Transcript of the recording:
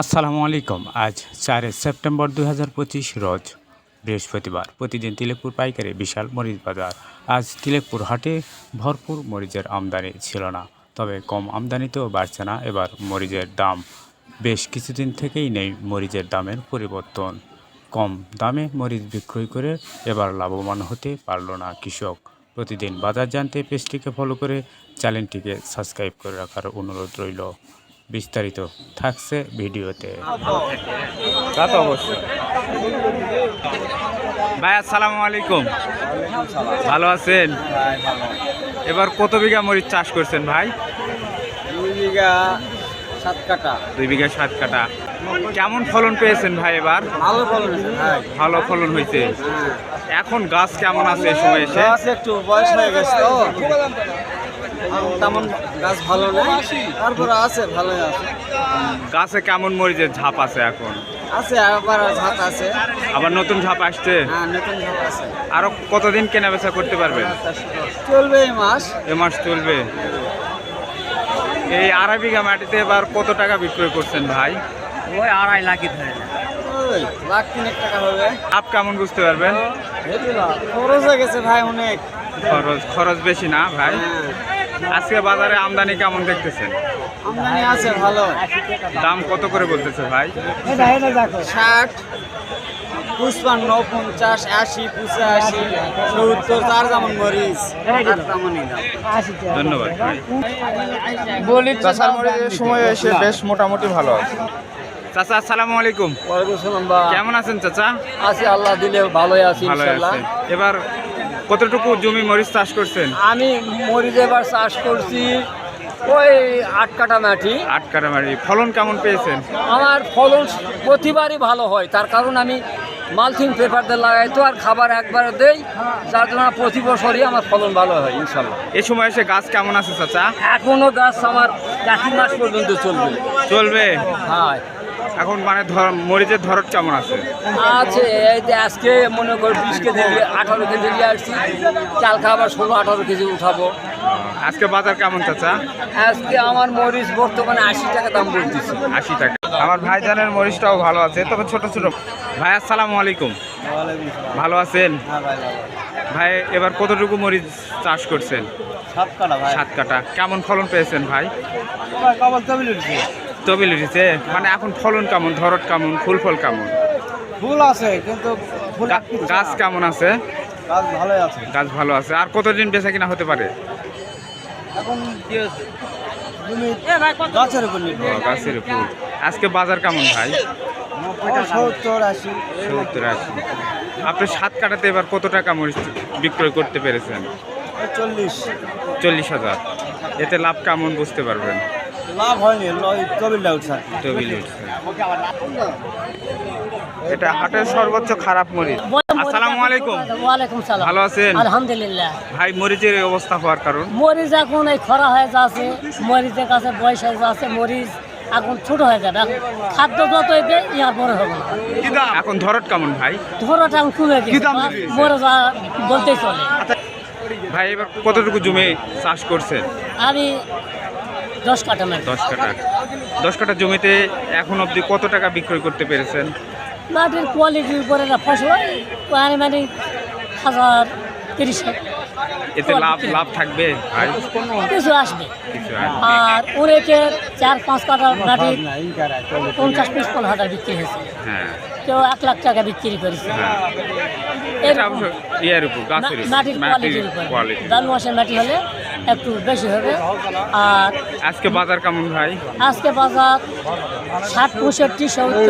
আসসালামু আলাইকুম। আজ চারে সেপ্টেম্বর দুই হাজার পঁচিশ রোজ বৃহস্পতিবার। প্রতিদিন তিলেকপুর পাইকারি বিশাল মরিচ বাজার। আজ তিলেকপুর হাটে ভরপুর মরিচের আমদানি ছিল না, তবে কম আমদানিতেও বাড়ছে না। এবার মরিচের দাম বেশ কিছুদিন থেকেই নেই মরিচের দামের পরিবর্তন। কম দামে মরিচ বিক্রয় করে এবার লাভবান হতে পারল না কৃষক। প্রতিদিন বাজার জানতে পেজটিকে ফলো করে চ্যানেলটিকে সাবস্ক্রাইব করে রাখার অনুরোধ রইল। বিস্তারিত থাকছে ভিডিওতে। তা তো অবশ্যই। ভাই আসসালামু আলাইকুম। ভালো আছেন? এবার কত বিঘা মরিচ চাষ করছেন ভাই? দুই বিঘা সাত কাটা দুই বিঘা সাত কাটা কেমন ফলন পেয়েছেন ভাই এবার? ভালো ফলন ভালো ফলন হয়েছে। এখন গাছ কেমন আছে এই সময় এসে? একটু বয়স হয়ে গেছে তো। তেমন গাছ ভালো নেই। তারপরে আছে ভালোই আছে। গাছে কেমন মরিচের ঝাপ আছে এখন? আছে আবার আছে। আবার নতুন ঝাপ আসছে? হ্যাঁ নতুন ঝাঁক আছে। আরও কতদিন কেনা বেচা করতে পারবেন? চলবে এই মাস। এ মাস চলবে। এই আড়াই বিঘা মাটিতে এবার কত টাকা বিক্রয় করছেন ভাই? ওই আড়াই লাখই ধরে। লাখ তিনেক টাকা হবে। আপ কেমন বুঝতে পারবেন? খরচ হয়ে গেছে ভাই অনেক। খরচ খরচ বেশি না ভাই? হ্যাঁ। আজকে বাজারে আমদানি কেমন দেখতেছেন? আমদানি আছে ভালো। দাম কত করে বলতেছে ভাই? ষাট পুষ্পান্ন পঞ্চাশ আশি পঁচাশি সত্তর তার যেমন মরিচ ধন্যবাদ বলি চাষার মরিচের সময় এসে বেশ মোটামুটি ভালো আছে। চাচা আসসালামু আলাইকুম। ওয়ালাইকুম সালাম বা কেমন আছেন চাচা? আছি আল্লাহ দিলে ভালোই আছি এবার কতটুকু জমি মরিচ চাষ করছেন? আমি মরিচ এবার চাষ করছি ওই আট কাটা মাটি। আট কাটা মারি ফলন কেমন পেয়েছেন? আমার ফলন প্রতিবারই ভালো হয়। তার কারণ আমি মালথিং পেপার দিয়ে লাগাই তো আর খাবার একবারে দেই যার জন্য প্রতি বছরই আমার ফলন ভালো হয় ইনশাল্লাহ। এই সময় এসে গাছ কেমন আছে চাচা? এখনও গাছ আমার কাকি মাস পর্যন্ত চলবে। চলবে? হ্যাঁ। এখন মানে ধর মরিচের ধরত কেমন আছে? আছে এই যে আজকে মনে কর বিশ কেজি আঠারো কেজি নিয়ে আসছি। চাল আবার ষোলো আঠারো কেজি উঠাবো। আজকে বাজার কেমন চাচা? আজকে আমার মরিচ বর্তমানে আশি টাকা দাম বলতেছি। আশি টাকা। আমার ভাইজানের মরিচটাও ভালো আছে তবে ছোট ছোট। ভাই আসসালামু আলাইকুম। ভালো আছেন? ভাই এবার কতটুকু মরিচ চাষ করছেন? সাত কাটা ভাই। সাত কাটা কেমন ফলন পেয়েছেন ভাই? তবিল উঠেছে মানে এখন ফলন কেমন ধরত কেমন ফুল ফল কেমন? ফুল আছে কিন্তু গাছ কেমন আছে? গাছ ভালোই আছে। গাছ ভালো আছে। আর কতদিন বেচা কিনা হতে পারে? এখন কি আছে গাছের উপর গাছের আজকে বাজার কেমন ভাই? সত্তর আশি। সত্তর আশি। আপনি সাত কাটাতে এবার কত টাকা মরিচ বিক্রয় করতে পেরেছেন? চল্লিশ। চল্লিশ হাজার। এতে লাভ কেমন বুঝতে পারবেন? লাভ হয়নি উঠছে। উঠছে। এটা হাটের সর্বোচ্চ খারাপ মরিচ। আসসালামু আলাইকুম। ওয়ালাইকুম সালাম। ভালো আছেন? আলহামদুলিল্লাহ। ভাই মরিচের অবস্থা হওয়ার কারণ? মরিচ এখন এই খরা হয়ে যাচ্ছে মরিচের কাছে বয়স হয়ে যাচ্ছে মরিচ এখন ছোট হয়ে যাবে। খাদ্য যত এতে ইয়ার বড় হবে এখন ধরত কেমন ভাই? ধরোটা এখন বলতেই চলে। ভাই এবার কতটুকু জমি চাষ করছেন? আমি দশ কাটা মাটি দশ কাটা দশ কাটা জমিতে এখন অবধি কত টাকা বিক্রয় করতে পেরেছেন? মাটির কোয়ালিটির উপরে ফসল মানে মানে হাজার তিরিশ এতে লাভ লাভ থাকবে? কিছু আসবে। আর আর চার পাঁচ কাটা মাটির পঞ্চাশ পঁচপন্ন হাজার বিক্রি হয়েছে। হ্যাঁ। কেউ এক লাখ টাকা বিক্রি করেছে। হ্যাঁ। মাটির কোয়ালিটির উপর। কোয়ালিটি মাসের মাটি হলে একটু বেশি হবে। আর আজকে বাজার কেমন ভাই? আজকে বাজার ষাট পঁয়ষট্টি সত্তর।